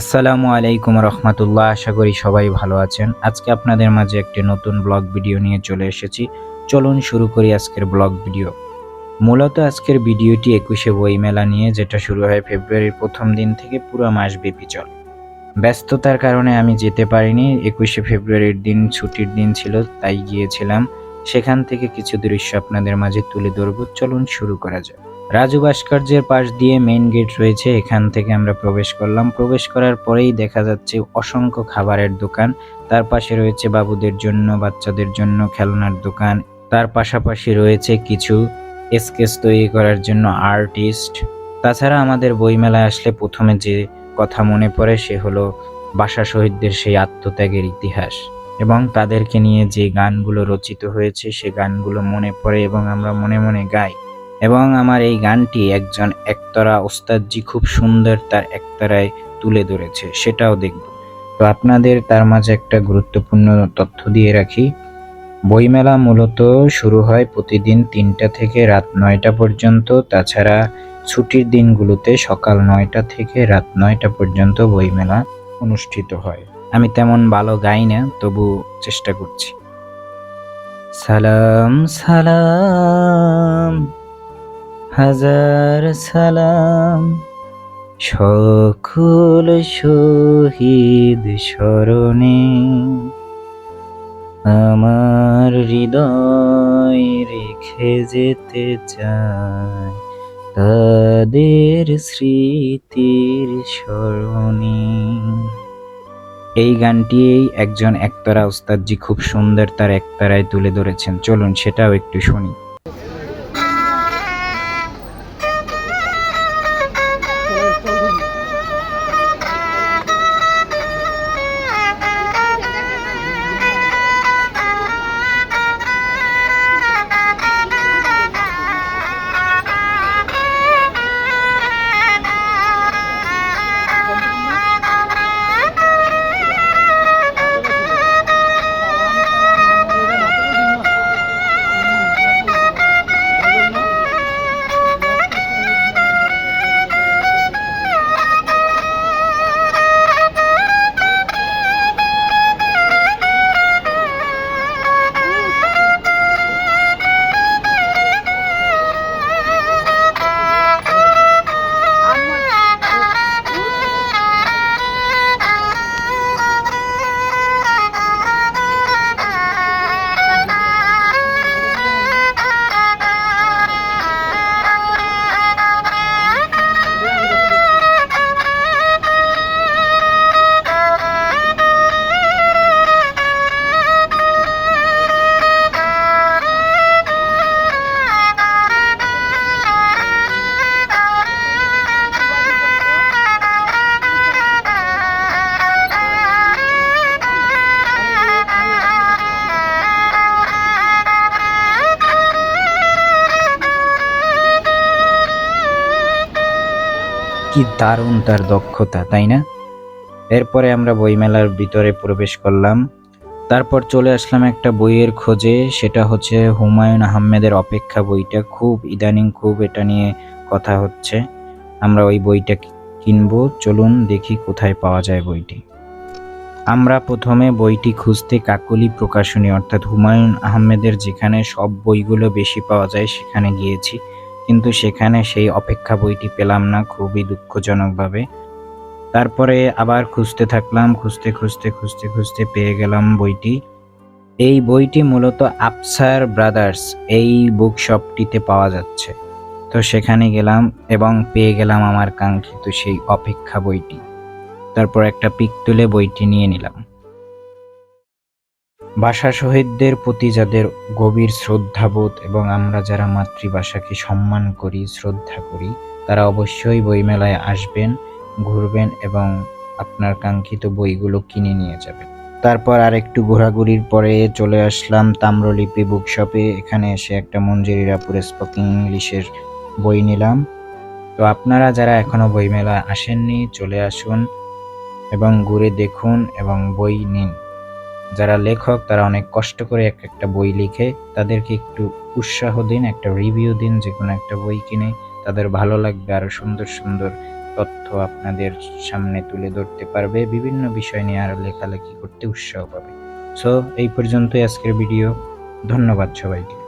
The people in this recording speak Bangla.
আসসালামু আলাইকুম রহমতুল্লাহ। আশা করি সবাই ভালো আছেন। আজকে আপনাদের মাঝে একটি নতুন ব্লগ ভিডিও নিয়ে চলে এসেছি। চলুন শুরু করি আজকের ব্লগ ভিডিও। মূলত আজকের ভিডিওটি একুশে বইমেলা নিয়ে, যেটা শুরু হয় ফেব্রুয়ারির প্রথম দিন থেকে পুরো মাস ব্যাপী চলে। ব্যস্ততার কারণে আমি যেতে পারিনি। একুশে ফেব্রুয়ারির দিন ছুটির দিন ছিল, তাই গিয়েছিলাম। সেখান থেকে কিছু দৃশ্য আপনাদের মাঝে তুলে ধরব। চলুন শুরু করা যাক। রাজু ভাস্কর্যের পাশ দিয়ে মেইন গেট রয়েছে, এখান থেকে আমরা প্রবেশ করলাম। প্রবেশ করার পরেই দেখা যাচ্ছে অসংখ্য খাবারের দোকান। তার পাশে রয়েছে বাবুদের জন্য, বাচ্চাদের জন্য খেলনার দোকান। তার পাশাপাশি রয়েছে কিছু স্কেচ তৈরি করার জন্য আর্টিস্ট তাছাড়া আমাদের বইমেলায় আসলে প্রথমে যে কথা মনে পড়ে, সে হলো বাসা শহীদদের সেই আত্মত্যাগের ইতিহাস। এবং তাদেরকে নিয়ে যে গানগুলো রচিত হয়েছে, সে গানগুলো মনে পড়ে এবং আমরা মনে মনে গাই। এবং আমার এই গানটি একজন একতরা ওস্তাদজি খুব সুন্দর তার একতরায় তুলে ধরেছে, সেটাও দেখব। তো আপনাদের তার মাঝে একটা গুরুত্বপূর্ণ তথ্য দিয়ে রাখি। বইমেলা মূলত শুরু হয় প্রতিদিন তিনটা থেকে রাত নয়টা পর্যন্ত, তাছাড়া ছুটির দিনগুলোতে সকাল নয়টা থেকে রাত নয়টা পর্যন্ত বইমেলা অনুষ্ঠিত হয়। আমি তেমন ভালো গাই না, তবু চেষ্টা করছি। সালাম সালাম। হাজার সালাম, সকল শহীদ স্মরণে। আমার হৃদয় রেখে যেতে চাই তাদের স্মৃতির স্মরণে। এই গানটি একজন একতারা ওস্তাদজি খুব সুন্দর তার একতারায় তুলে ধরেছেন। চলুন সেটাও একটু শুনি। কি দারুণ তার দক্ষতা, তাই না? এরপরে আমরা বইমেলার ভিতরে প্রবেশ করলাম। তারপর চলে আসলাম একটা বইয়ের খোঁজে, সেটা হচ্ছে হুমায়ুন আহমেদের অপেক্ষা বইটা। খুব ইদানিং খুব এটা নিয়ে কথা হচ্ছে। আমরা ওই বইটা কিনবো, চলুন দেখি কোথায় পাওয়া যায় বইটি। আমরা প্রথমে বইটি খুঁজতে কাকলি প্রকাশনী, অর্থাৎ হুমায়ুন আহমেদের যেখানে সব বইগুলো বেশি পাওয়া যায়, সেখানে গিয়েছি। কিন্তু সেখানে সেই অপেক্ষা বইটি পেলাম না খুবই দুঃখজনকভাবে। তারপরে আবার খুঁজতে থাকলাম, খুঁজতে খুঁজতে খুঁজতে খুঁজতে পেয়ে গেলাম বইটি। এই বইটি মূলত আফসার ব্রাদার্স এই বুক শপটিতে পাওয়া যাচ্ছে। তো সেখানে গেলাম এবং পেয়ে গেলাম আমার কাঙ্ক্ষিত সেই অপেক্ষা বইটি। তারপর একটা পিক তুলে বইটি নিয়ে নিলাম। ভাষা শহীদদের প্রতি যাদের গভীর শ্রদ্ধাবোধ এবং আমরা যারা মাতৃভাষাকে সম্মান করি, শ্রদ্ধা করি, তারা অবশ্যই বইমেলায় আসবেন, ঘুরবেন এবং আপনার কাঙ্ক্ষিত বইগুলো কিনে নিয়ে যাবেন। তারপর আর একটু ঘোরাঘুরির পরে চলে আসলাম তাম্রলিপি বুক শপে এখানে এসে একটা মঞ্জুরিরাপুর স্পোকিং ইংলিশের বই নিলাম। তো আপনারা যারা এখনও বইমেলা আসেননি, চলে আসুন এবং ঘুরে দেখুন এবং বই নিন। যারা লেখক, তারা অনেক কষ্ট করে এক একটা বই লিখে, তাদেরকে একটু উৎসাহ দিন, একটা রিভিউ দিন, যে কোনো একটা বই কিনে, তাদের ভালো লাগবে আরও সুন্দর সুন্দর তথ্য আপনাদের সামনে তুলে ধরতে পারবে, বিভিন্ন বিষয় নিয়ে আরও লেখালেখি করতে উৎসাহ পাবে। সো এই পর্যন্তই আজকের ভিডিও ধন্যবাদ সবাইকে।